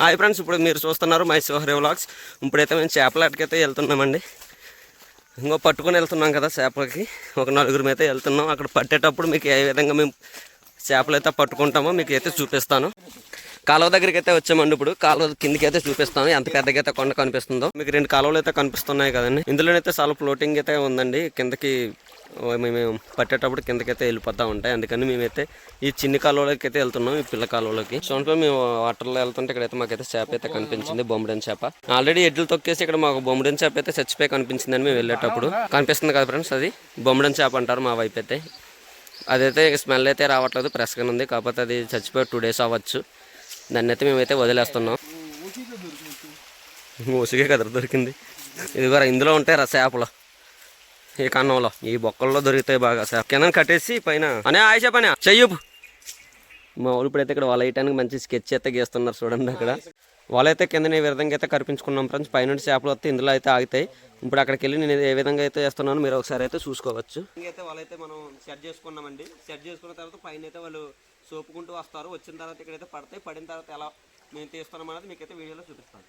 Hi friends ఇప్పుడు మీరు చూస్తున్నారు మై శివహరి వ్లాగ్స్. ఇప్పుడైతే మేము చేపలాటకైతే వెళ్తున్నామండి. ఇంకో పట్టుకొని వెళ్తున్నాం కదా చేపలకి. ఒక నలుగురు అయితే వెళ్తున్నాం. అక్కడ పట్టేటప్పుడు మీకు ఏ విధంగా మేము చేపలు అయితే పట్టుకుంటామో మీకు అయితే చూపిస్తాను. కాలువ దగ్గరికి అయితే వచ్చామండి ఇప్పుడు. కాలువ కిందకి అయితే చూపిస్తాను. ఎంత పెద్దగా అయితే కొండ కనిపిస్తుందో. మీకు రెండు కాలువలు అయితే కనిపిస్తున్నాయి కదండి. ఇందులోనైతే చాలా ఫ్లోటింగ్ అయితే ఉందండి. కిందకి మేము పట్టేటప్పుడు కిందకైతే వెళ్ళిపోతూ ఉంటాయి. అందుకని మేమైతే ఈ చిన్ని కాలువలోకి అయితే వెళ్తున్నాం ఈ పిల్ల కాలువలోకి. చూడండి మేము వాటర్లో వెళ్తుంటే ఇక్కడైతే మాకైతే చేప అయితే కనిపించింది బొమ్మడని చేప. ఆల్రెడీ ఎడ్లు తొక్కేసి ఇక్కడ మాకు బొమ్మడని చేప అయితే చచ్చిపోయి కనిపించిందని మేము వెళ్ళేటప్పుడు కనిపిస్తుంది కదా ఫ్రెండ్స్ అది బొమ్మడని చేప అంటారు మా వైపు అయితే. అదైతే స్మెల్ అయితే రావట్లేదు ఫ్రెష్గానే ఉంది. కాకపోతే అది చచ్చిపోయి టూ డేస్ అవ్వచ్చు. దాన్ని అయితే మేమైతే వదిలేస్తున్నాం. ఊసిగే కదా దొరికింది. ఇదిగోరా ఇందులో ఉంటాయి రా చేపలు. ఈ కన్నంలో? ఈ బొక్కల్లో దొరుకుతాయి బాగా సార్. కింద కట్టేసి పైన. అనే ఆయుష పని. చెయ్యు మా ఊరు ఇప్పుడైతే ఇక్కడ వల వేయటానికి మంచి స్కెచ్ అయితే గీస్తున్నారు చూడండి అక్కడ. వాళ్ళైతే అయితే కింద ఈ విధంగా అయితే కనిపించుకున్నాం ఫ్రెండ్స్. పైన చేపలు వస్తే ఇందులో అయితే ఆగుతాయి. ఇప్పుడు అక్కడికి వెళ్ళి నేను ఏ విధంగా అయితే వేస్తున్నాను మీరు ఒకసారి అయితే చూసుకోవచ్చు. అయితే వాళ్ళైతే మనం సెట్ చేసుకున్నామండి. సెట్ చేసుకున్న తర్వాత పైన అయితే వాళ్ళు సోపుకుంటూ వస్తారు. వచ్చిన తర్వాత ఇక్కడైతే పడతాయి. పడిన తర్వాత ఎలా మేము తీస్తున్నాం అనేది మీకైతే వీడియోలో చూపిస్తాను.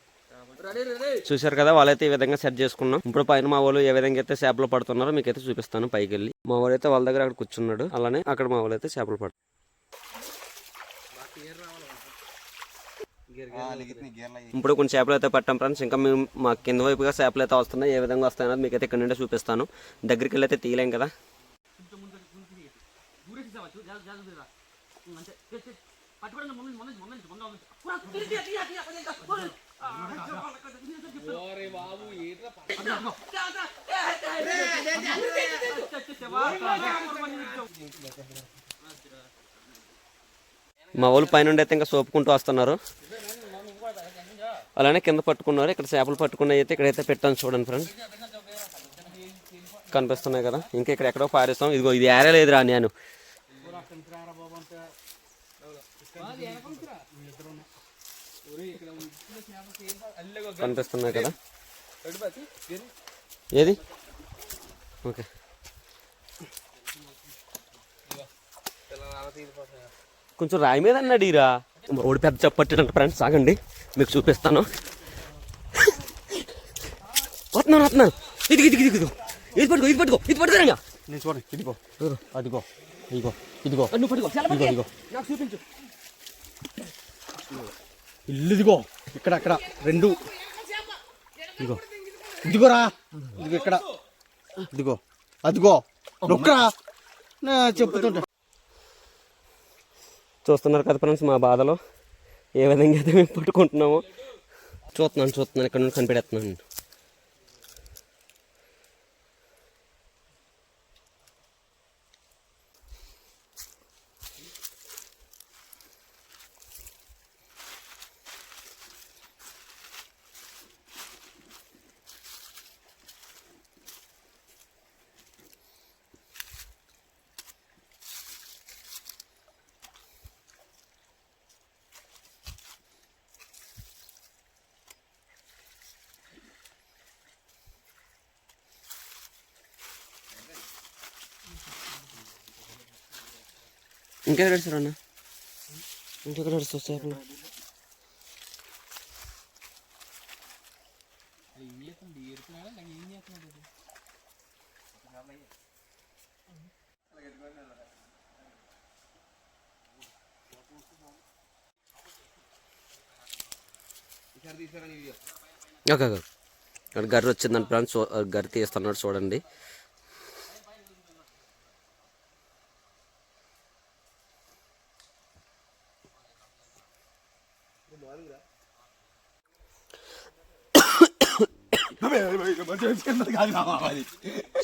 చూశారు కదా వాళ్ళైతే ఈ విధంగా సెట్ చేసుకున్నాం ఇప్పుడు పైన మా వాళ్ళు ఏ విధంగా అయితే చేపలు పడుతున్నారో మీకైతే చూపిస్తాను పైకి వెళ్ళి మా వాడు అయితే వాళ్ళ దగ్గర అక్కడ కూర్చున్నాడు అలానే అక్కడ మా వాళ్ళు అయితే చేపలు పడు ఇప్పుడు కొన్ని చేపలు అయితే పట్టాం ఫ్రెండ్స్ ఇంకా మేము మా కింద వైపుగా చేపలు అయితే వస్తున్నాయి ఏ విధంగా వస్తాయన్నది మీకు అయితే ఇక్కడ నుండి చూపిస్తాను దగ్గరికి వెళ్ళి అయితే తీయలేం కదా మా వాళ్ళు పైన అయితే ఇంకా సోపుకుంటూ వస్తున్నారు. అలానే కింద పట్టుకున్నారు. ఇక్కడ చేపలు పట్టుకున్నాయి అయితే ఇక్కడైతే పెట్టాను చూడండి ఫ్రెండ్ కనిపిస్తున్నాయి కదా. ఇంకా ఇక్కడ ఎక్కడో పారేస్తాం. ఇదిగో ఇది ఏరే లేదురా నేను. కనిపిస్తున్నాయి కదా? ఏది? ఓకే. కొంచెం రాయి మీద అన్నాడు ఈరా ఓడి పెద్ద చెప్పట్టినంట ఫ్రెండ్స్ సాగండి మీకు చూపిస్తాను. వస్తున్నాను వస్తున్నాను. ఇదిగి ఇదిగి ఇదిగో ఇది పట్టుకో ఇది పట్టుకో ఇది పట్టుకోరంగా నేను చూడండి ఇదిగో అదిగో ఇదిగో ఇదిగో నువ్వు పట్టుకో. ఇదిగో ఇదిగో నాకు చూపించు. ఇల్లు ఇదిగో ఇక్కడ అక్కడ రెండు. ఇదిగో. ఇదిగోరా. ఇదిగో ఇక్కడ. ఇదిగో. అదిగో. నొక్కరా. నా చెప్పుతుంటా. చూస్తున్నారు కదా ఫ్రెండ్స్ మా బాధలో. ఏ విధంగా అయితే మేము పట్టుకుంటున్నామో. చూస్తున్నాను చూస్తున్నాను. ఇక్కడ నుండి కనిపెడుతున్నాను ఇంకెక్కడ నడుస్తారు అన్న ఇంకెక్కడ నడుస్తారు చేపలు ఓకే ఓకే ఇక్కడ వచ్చిందని ఫ్రెండ్స్ గర్ తీస్తున్నాడు చూడండి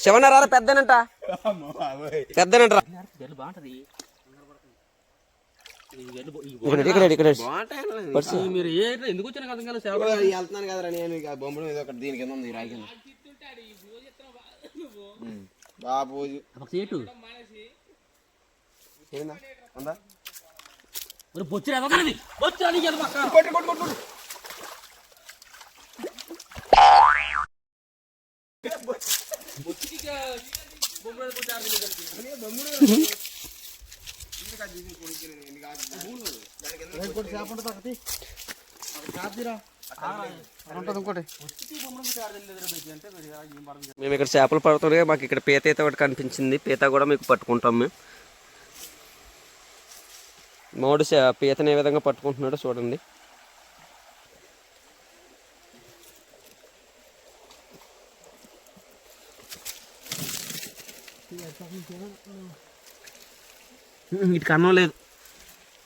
శివనారా పెద్దనంట. పెద్దనంట ఇక్కడ ఇక్కడ ఇక్కడ పర్సు. మీరు ఏ ఎందుకు వచ్చిన కదా ఇంకా సేవ వెళ్తున్నాను కదరా నేను ఇక బొమ్మలు ఇది ఒకటి దీని కింద ఉంది రాయి కింద. బాబు సేటు ఏందా? ఉందా? మరి అని కొట్టు కొట్టు కొట్టు ఇంకోటి. మేము ఇక్కడ చేపలు పడుతుండగా మాకు ఇక్కడ పీత అయితే ఒకటి కనిపించింది. పీత కూడా మీకు పట్టుకుంటాం మేము. మోడు పీతని ఏ విధంగా పట్టుకుంటున్నాడో చూడండి. ఇటు కన్నం లేదు.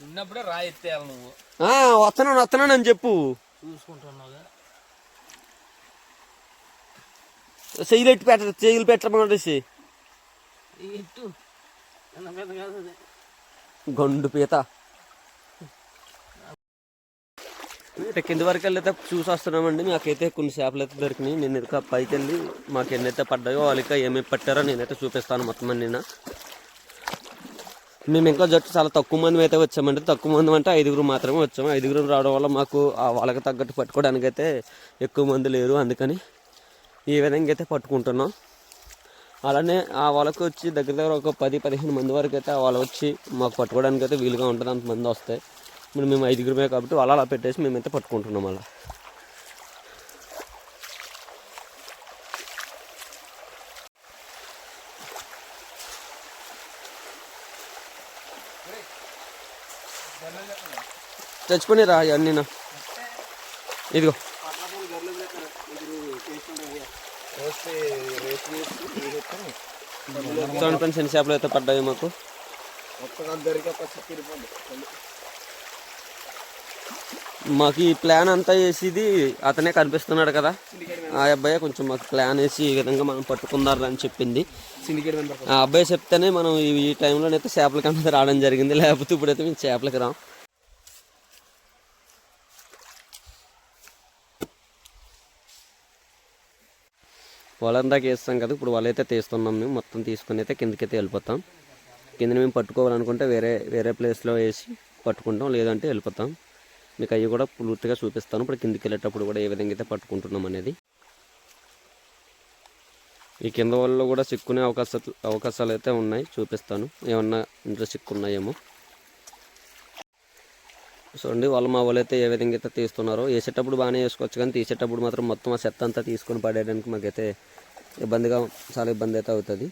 ఉన్నప్పుడే రాయి ఎత్తేయాలి నువ్వు. ఆ, వస్తున్నాను వస్తున్నాను అని చెప్పు. చూసుకుంటున్నావుగా. చెయ్యిలు ఎట్టి పెట్ట చెయ్యిలు పెట్టమనేసి ఎట్టు పెద్ద కాదు. గొండు పీత. ఇటు కింద వరకు వెళ్ళైతే చూసి వస్తున్నామండి మాకైతే కొన్ని చేపలు అయితే దొరికినాయి. నేను ఇక పైకి వెళ్ళి మాకు ఎన్నైతే పడ్డాయో వాళ్ళకి ఏమేమి పట్టారో నేనైతే చూపిస్తాను మొత్తం నిన్న మేము ఇంకా జట్టు చాలా తక్కువ మంది అయితే వచ్చామండి. తక్కువ మంది అంటే ఐదుగురు మాత్రమే వచ్చాము. ఐదుగురు రావడం వల్ల మాకు ఆ వాళ్ళకి తగ్గట్టు పట్టుకోవడానికి అయితే ఎక్కువ మంది లేరు. అందుకని ఈ విధంగా అయితే పట్టుకుంటున్నాం. అలానే ఆ వాళ్ళకి వచ్చి దగ్గర దగ్గర ఒక పది పదిహేను మంది వరకు అయితే వాళ్ళు వచ్చి మాకు పట్టుకోవడానికి అయితే వీలుగా ఉంటుంది. అంతమంది వస్తాయి మరి మేము ఐదుగురమే కాబట్టి వాళ్ళు అలా పెట్టేసి మేమైతే పట్టుకుంటున్నాం అలా. తెచ్చుకొని రా అన్నీ ఇదిగో. చూడండి ఫ్రెండ్స్ ఎన్ని చేపలు అయితే పడ్డాయి మాకు. మాకు ఈ ప్లాన్ అంతా వేసేది అతనే కనిపిస్తున్నాడు కదా. ఆ అబ్బాయి కొంచెం మాకు ప్లాన్ వేసి ఈ విధంగా మనం పట్టుకుందారు అని చెప్పింది. ఆ అబ్బాయి చెప్తేనే మనం ఈ ఈ టైంలోనైతే చేపలకి అనేది రావడం జరిగింది. లేకపోతే ఇప్పుడైతే మేము చేపలకి రాం. వాళ్ళందాక వేస్తాం కదా ఇప్పుడు వాళ్ళైతే తీస్తున్నాం మేము మొత్తం తీసుకుని అయితే కిందకైతే వెళ్ళిపోతాం. కింద మేము పట్టుకోవాలనుకుంటే వేరే వేరే ప్లేస్లో వేసి పట్టుకుంటాం లేదంటే వెళ్ళిపోతాం. మీకు అవి కూడా పూర్తిగా చూపిస్తాను ఇప్పుడు కిందికి వెళ్ళేటప్పుడు కూడా ఏ విధంగా అయితే పట్టుకుంటున్నాం అనేది. ఈ కింద వాళ్ళు కూడా చిక్కునే అవకాశాలు అవకాశాలు అయితే ఉన్నాయి చూపిస్తాను. ఏమన్నా ఇంట్లో చిక్కున్నాయేమో. చూడండి వాళ్ళు మా వాళ్ళు అయితే ఏ విధంగా అయితే తీస్తున్నారో వేసేటప్పుడు బాగానే వేసుకోవచ్చు కానీ తీసేటప్పుడు మాత్రం మొత్తం ఆ చెత్త అంతా తీసుకొని పడేయడానికి మాకైతే ఇబ్బందిగా చాలా ఇబ్బంది అయితే అవుతుంది.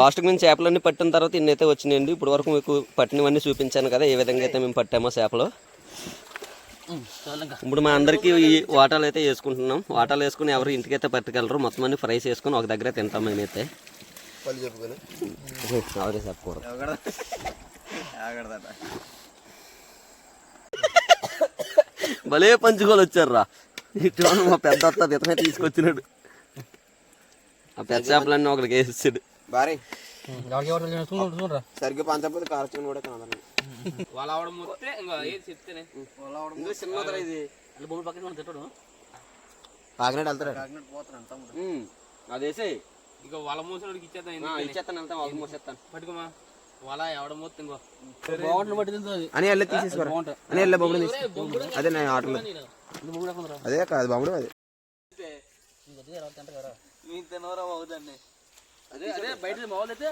లాస్ట్కి మేము చేపలన్నీ పట్టిన తర్వాత ఇన్ని అయితే వచ్చినాయండి. ఇప్పుడు వరకు మీకు పట్టినవన్నీ చూపించాను కదా ఏ విధంగా అయితే మేము పట్టామో చేపలు. ఇప్పుడు మా అందరికీ ఈ వాటాలు అయితే వేసుకుంటున్నాం. వాటాలు వేసుకుని ఎవరు ఇంటికైతే పట్టుకెళ్ళరు. మొత్తం అన్ని ఫ్రై చేసుకుని ఒక దగ్గర తింటాం మేమైతే. అవరే చెప్పకూడదు. భలే పంచుకోలు వచ్చారు ఇటు మా పెద్ద అత్త ఇతనే తీసుకొచ్చినాడు. ఆ పెద్ద చేపలన్నీ ఒకరికి వేసేసాడు. చూడరా. సరిగ్గా పంచకపోతే కారచుకుని కూడా కనదండి వాళ్ళ ఆవిడ మొత్తే ఇంకా ఏది చెప్తేనే. చిన్నదిరా ఇది? వాళ్ళ భూమి పక్కన తిట్టడు? కాకినాడ వెళ్తారు ఉమ్, అది వేసేయ్. ఇక వాళ్ళ మూసినోడికి ఎందుకని? ఇచ్చేస్తాను వెళ్తాం వాళ్ళకి మోసేస్తాను పట్టుకోమా. వాళ్ళ ఎవడ మొత్తం ఇంకో. బాగుంటుంది అని వెళ్ళి తీసేసుకోరా? అని వెళ్ళి బొమ్మడు తీసి అదే నా ఆటలో. అదే కాదు బొమ్మడు అది. అదే అదే బయట మామూలు అయితే